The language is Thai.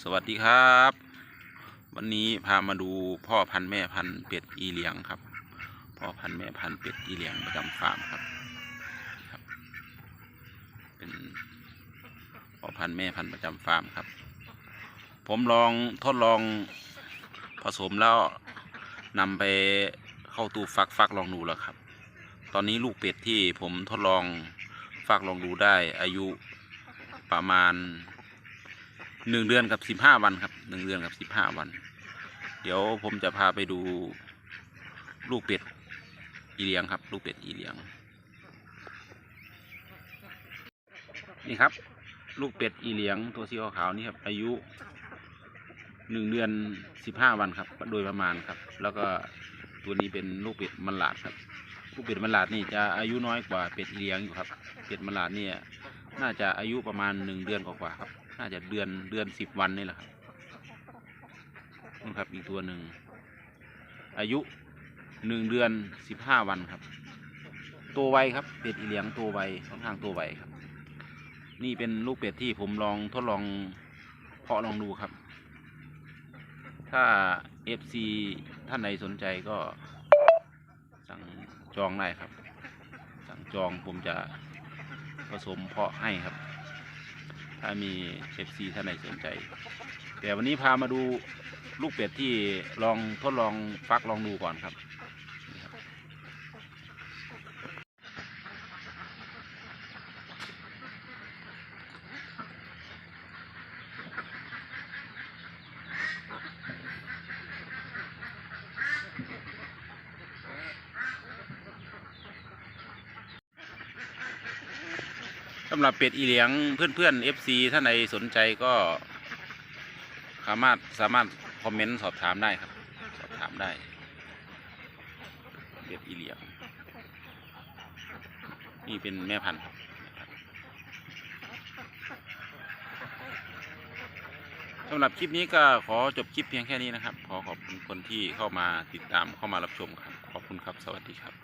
สวัสดีครับ วันนี้พามาดูพ่อพันธุ์แม่พันธุ์เป็ดอีเหลียงครับ พ่อพันธุ์แม่พันธุ์เป็ดอีเหลียงประจำฟาร์มครับครับ เป็นพ่อพันธุ์แม่พันธุ์ประจำฟาร์มครับ ผมลองทดลองผสมแล้วนำไปเข้าตู้ฟักฟักลองดูแล้วครับ ตอนนี้ลูกเป็ดที่ผมทดลองฟักลองดูได้อายุประมาณ หนึ่งเดือนกับสิบห้าวันครับหนึ่งเดือนกับสิบห้าวัน เดี๋ยวผมจะพาไปดูลูกเป็ดอีเลียงครับ ลูกเป็ดอีเลียง นี่ครับ ลูกเป็ดอีเลียงตัวสีขาวนี่ครับ อายุหนึ่งเดือนสิบห้าวันครับ โดยประมาณครับ แล้วก็ตัวนี้เป็นลูกเป็ดมันหลาดครับ ลูกเป็ดมันหลาดนี่จะอายุน้อยกว่าเป็ดอีเลียงอยู่ครับ เป็ดมันหลาดเนี่ยน่าจะอายุประมาณหนึ่งเดือนกว่าๆครับ น่าจะเดือนเดือนสิบวันนี่แหละครับนี่ครับอีกตัวหนึ่ง อายุหนึ่งเดือนสิบห้าวันครับ ตัวไวครับ เป็ดอีเหลียงตัวไวค่อนข้างตัวไวครับ นี่เป็นลูกเป็ดที่ผมลองทดลองเพาะลองดูครับ ถ้า FC ท่านใดสนใจก็สั่งจองได้ครับ สั่งจองผมจะผสมเพาะให้ครับ ถ้ามี FC ท่านใดสนใจ แต่วันนี้พามาดูลูกเป็ดที่ลองทดลองฟักลองดูก่อนครับนี่ครับ สำหรับเป็ดอีเหลียงเพื่อนๆ FC ท่านใดสนใจก็สามารถสามารถคอมเมนต์สอบถามได้ครับ สอบถามได้ เป็ดอีเหลียง นี่เป็นแม่พันธุ์ครับแม่พันธุ์สำหรับคลิปนี้ก็ขอจบคลิปเพียงแค่นี้นะครับ ขอขอบคุณคนที่เข้ามาติดตามเข้ามารับชมครับ ขอบคุณครับ สวัสดีครับ